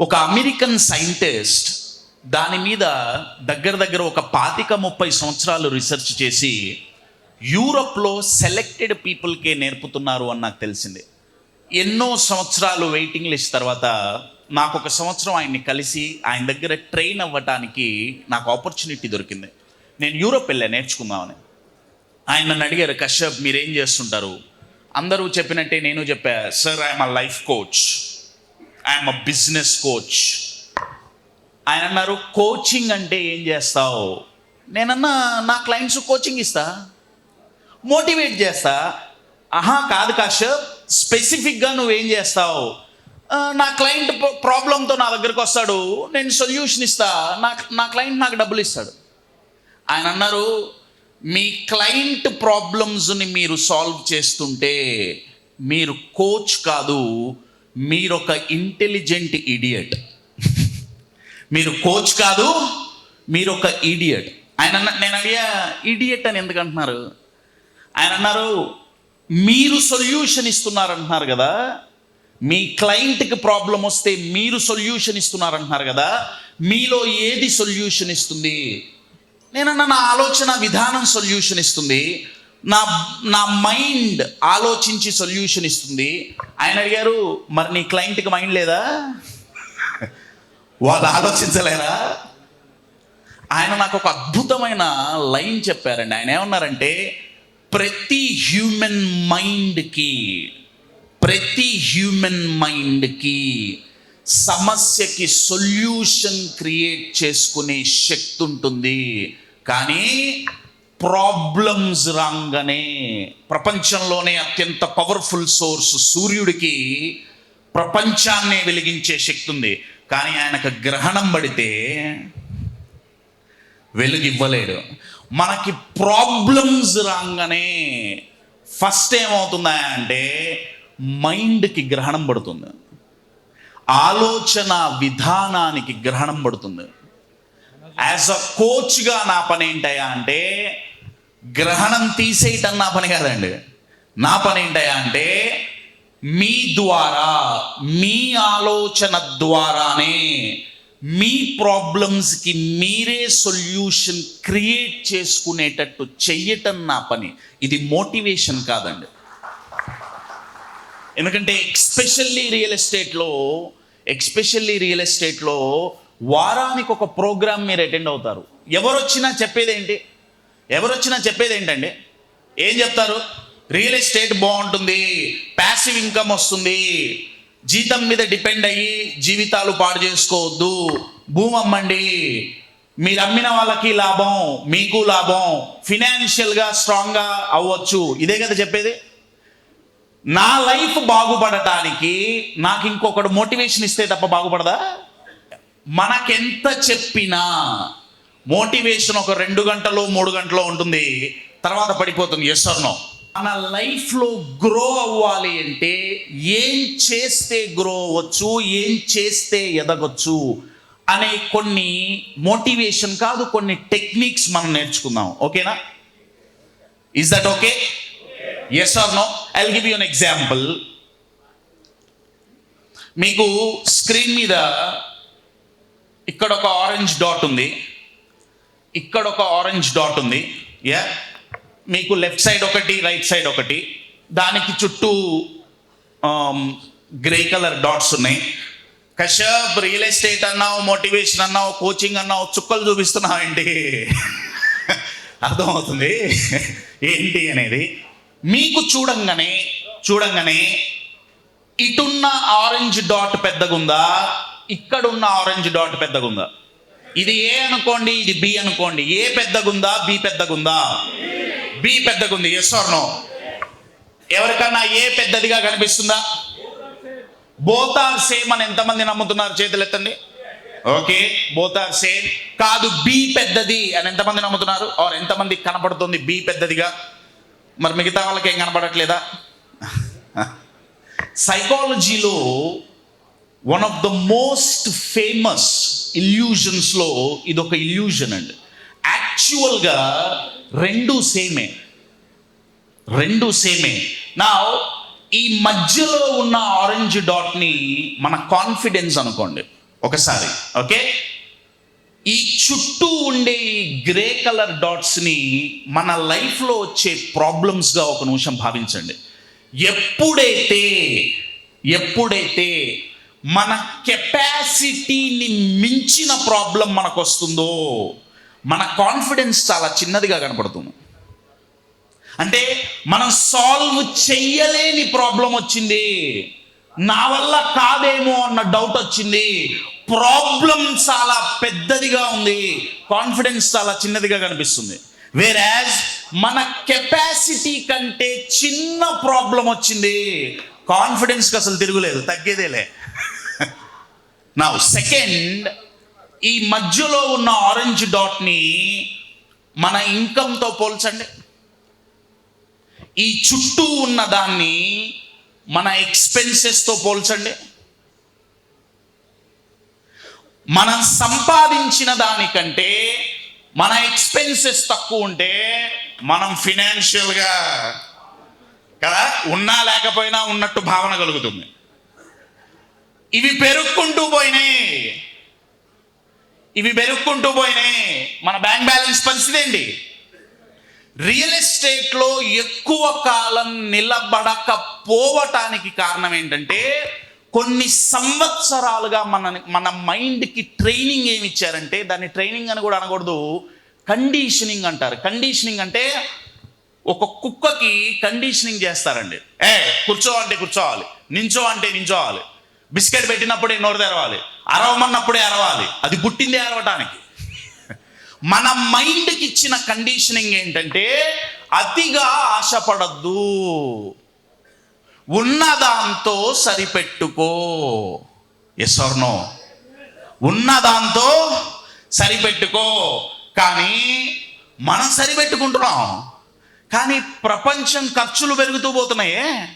ఒక American scientist దాని మీద దగ్గర దగ్గర ఒక పాతిక ముప్పై సంవత్సరాలు రీసెర్చ్ చేసి యూరప్లో సెలెక్టెడ్ పీపుల్కే నేర్పుతున్నారు అని నాకు తెలిసింది. ఎన్నో సంవత్సరాలు వెయిటింగ్ లిస్ట్ తర్వాత నాకు ఒక సంవత్సరం ఆయన్ని కలిసి ఆయన దగ్గర ట్రైన్ అవ్వటానికి నాకు ఆపర్చునిటీ దొరికింది. నేను యూరోప్ వెళ్ళా నేర్చుకుందామని. ఆయన నన్ను అడిగారు కశ్యప్ మీరేం చేస్తుంటారు? అందరూ చెప్పినట్టే నేను చెప్పా sir I'm a life coach I'm a business coach ఆయన అన్నారు కోచింగ్ అంటే ఏం చేస్తావు? నేనన్నా నా క్లయింట్స్ కోచింగ్ ఇస్తా మోటివేట్ చేస్తా. ఆహా కాదు కాశ్యప్ స్పెసిఫిక్గా నువ్వేం చేస్తావు? నా క్లయింట్ ప్రాబ్లంతో నా దగ్గరికి వస్తాడు నేను సొల్యూషన్ ఇస్తా నా నా క్లయింట్ నాకు డబ్బులు ఇస్తాడు. ఆయన అన్నారు మీ క్లయింట్ ప్రాబ్లమ్స్ని మీరు సాల్వ్ చేస్తుంటే మీరు కోచ్ కాదు మీరు ఒక ఇంటెలిజెంట్ ఇడియట్. మీరు కోచ్ కాదు మీరు ఒక ఇడియట్. ఆయన నేను అడిగా ఇడియట్ అని ఎందుకు అంటున్నారు ఆయన అన్నారు మీరు సొల్యూషన్ ఇస్తున్నారు అంటున్నారు కదా. మీ క్లయింట్కి ప్రాబ్లం వస్తే మీరు సొల్యూషన్ ఇస్తున్నారు అంటున్నారు కదా. మీలో ఏది సొల్యూషన్ ఇస్తుంది? నేనన్నా నా ఆలోచన విధానం సొల్యూషన్ ఇస్తుంది. నా నా మైండ్ ఆలోచించి సొల్యూషన్ ఇస్తుంది. ఆయన అడిగారు మరి నీ క్లయింట్కి మైండ్ లేదా? వాళ్ళు ఆలోచించలేరా? ఆయన నాకు ఒక అద్భుతమైన లైన్ చెప్పారండి. ఆయన ఏమన్నారంటే ప్రతి హ్యూమన్ మైండ్కి ప్రతి హ్యూమన్ మైండ్కి సమస్యకి సొల్యూషన్ క్రియేట్ చేసుకునే శక్తి ఉంటుంది. కానీ ప్రాబ్లమ్స్ రాగానే ప్రపంచంలోనే అత్యంత పవర్ఫుల్ సోర్స్ సూర్యుడికి ప్రపంచాన్నే వెలిగించే శక్తి ఉంది కానీ ఆయనకు గ్రహణం పడితే వెలుగు ఇవ్వలేడు మనకి ప్రాబ్లమ్స్ రాగానే ఫస్ట్ ఏమవుతుందా అంటే మైండ్కి గ్రహణం పడుతుంది. ఆలోచన విధానానికి గ్రహణం పడుతుంది. యాజ్ అ కోచ్గా నా పని ఏంటయ్యా అంటే గ్రహణం తీసేయటం నా పని కాదండి. నా పని ఏంటయ్యా అంటే మీ ద్వారా మీ ఆలోచన ద్వారానే మీ ప్రాబ్లమ్స్కి మీరే సొల్యూషన్ క్రియేట్ చేసుకునేటట్టు చెయ్యటం నా పని. ఇది మోటివేషన్ కాదండి. ఎందుకంటే ఎక్స్పెషల్లీ రియల్ ఎస్టేట్లో ఎక్స్పెషల్లీ రియల్ ఎస్టేట్లో వారానికి ఒక ప్రోగ్రామ్ మీరు అటెండ్ అవుతారు. ఎవరు వచ్చినా చెప్పేది ఏంటి ఎవరు వచ్చినా చెప్పేది ఏంటండి ఏం చెప్తారు? రియల్ ఎస్టేట్ బాగుంటుంది ప్యాసివ్ ఇన్కమ్ వస్తుంది జీతం మీద డిపెండ్ అయ్యి జీవితాలు పాడు చేసుకోవద్దు భూమి అమ్మండి. మీరు అమ్మిన వాళ్ళకి లాభం మీకు లాభం ఫినాన్షియల్గా స్ట్రాంగ్గా అవ్వచ్చు. ఇదే కదా చెప్పేది? నా లైఫ్ బాగుపడటానికి నాకు ఇంకొకడు మోటివేషన్ ఇస్తే తప్ప బాగుపడదా? మనకెంత చెప్పినా మోటివేషన్ ఒక రెండు గంటలు మూడు గంటలు ఉంటుంది. తర్వాత పడిపోతుంది. ఎస్ అన్నో మన లైఫ్లో గ్రో అవ్వాలి అంటే ఏం చేస్తే గ్రో అవ్వచ్చు ఏం చేస్తే ఎదగొచ్చు అనే కొన్ని మోటివేషన్ కాదు కొన్ని టెక్నిక్స్ మనం నేర్చుకుందాం. ఓకేనా? Is that okay yes or no I give you an example మీకు స్క్రీన్ మీద ఇక్కడ ఒక ఆరెంజ్ డాట్ ఉంది. ఇక్కడ ఒక ఆరెంజ్ డాట్ ఉంది. యా మీకు లెఫ్ట్ సైడ్ ఒకటి రైట్ సైడ్ ఒకటి. దానికి చుట్టూ గ్రే కలర్ డాట్స్ ఉన్నాయి. కశ్యప్ రియల్ ఎస్టేట్ అన్నావు మోటివేషన్ అన్నావు కోచింగ్ అన్నావు చుక్కలు చూపిస్తున్నావు ఏంటి? అర్థమవుతుంది? ఏంటి అనేది. మీకు చూడంగానే చూడంగానే ఇటున్న ఆరెంజ్ డాట్ పెద్దగుందా? ఇక్కడున్న ఆరెంజ్ డాట్ పెద్దగుందా? ఇది ఏ అనుకోండి ఇది బి అనుకోండి. ఏ పెద్దగుందా బి పెద్దగుందా? బి పెద్దగుంది. ఎస్ ఆర్ నో ఎవరికన్నా ఏ పెద్దదిగా కనిపిస్తుందా? బోత్ ఆర్ సేమ్ అని ఎంతమంది నమ్ముతున్నారు చేతులు ఎత్తండి. Okay both are same. కాదు బి పెద్దది అని ఎంతమంది నమ్ముతున్నారు? ఆర్ ఎంతమంది కనపడుతుంది బి పెద్దదిగా? మరి మిగతా వాళ్ళకి ఏం కనపడట్లేదా సైకాలజీలో one of the most famous ఇల్యూజన్స్లో ఇది ఒక ఇల్యూజన్ అండి. యాక్చువల్గా రెండు సేమే. రెండు సేమే. నా ఈ మధ్యలో ఉన్న ఆరెంజ్ డాట్ని మన కాన్ఫిడెన్స్ అనుకోండి. ఒకసారి ఓకే? ఈ చుట్టూ ఉండే ఈ గ్రే కలర్ డాట్స్ని మన లైఫ్లో వచ్చే ప్రాబ్లమ్స్గా ఒక నిమిషం భావించండి. ఎప్పుడైతే ఎప్పుడైతే మన కెపాసిటీని మించిన ప్రాబ్లం మనకు వస్తుందో మన కాన్ఫిడెన్స్ చాలా చిన్నదిగా కనపడుతుంది. అంటే మనం సాల్వ్ చెయ్యలేని ప్రాబ్లం వచ్చింది. నా వల్ల కాదేమో అన్న డౌట్ వచ్చింది. ప్రాబ్లం చాలా పెద్దదిగా ఉంది. కాన్ఫిడెన్స్ చాలా చిన్నదిగా కనిపిస్తుంది. వేరాజ్ మన కెపాసిటీ కంటే చిన్న ప్రాబ్లం వచ్చింది. కాన్ఫిడెన్స్కి అసలు తిరుగులేదు తగ్గేదేలే. నా సెకండ్ ఈ మధ్యలో ఉన్న ఆరెంజ్ డాట్ని మన ఇన్కమ్తో పోల్చండి. ఈ చుట్టూ ఉన్న దాన్ని మన ఎక్స్పెన్సెస్తో పోల్చండి. మనం సంపాదించిన దానికంటే మన ఎక్స్పెన్సెస్ తక్కువ ఉంటే మనం ఫినాన్షియల్గా కదా? ఉన్నా లేకపోయినా ఉన్నట్టు భావన కలుగుతుంది. ఇవి పెరుక్కుంటూ పోయినాయి. ఇవి పెరుక్కుంటూ పోయినాయి. మన బ్యాంక్ బ్యాలెన్స్ పరిస్థితి ఏంటి? రియల్ ఎస్టేట్లో ఎక్కువ కాలం నిలబడకపోవటానికి కారణం ఏంటంటే కొన్ని సంవత్సరాలుగా మన మన మైండ్కి ట్రైనింగ్ ఏమి ఇచ్చారంటే దాన్ని ట్రైనింగ్ అని కూడా అనకూడదు. కండిషనింగ్ అంటారు. కండిషనింగ్ అంటే ఒక కుక్కకి కండిషనింగ్ చేస్తారండి. ఏ కూర్చో అంటే కూర్చోవాలి. నించో అంటే నించోవాలి. బిస్కెట్ పెట్టినప్పుడే నోరు తెరవాలి. అరవమన్నప్పుడే అరవాలి. అది పుట్టిందే అరవటానికి. మన మైండ్కి ఇచ్చిన కండిషనింగ్ ఏంటంటే అతిగా ఆశపడద్దు. ఉన్నదాంతో సరిపెట్టుకో. Yes no ఉన్నదాంతో సరిపెట్టుకో. కానీ మనం సరిపెట్టుకుంటున్నాం. కానీ ప్రపంచం ఖర్చులు పెరుగుతూ పోతున్నాయే.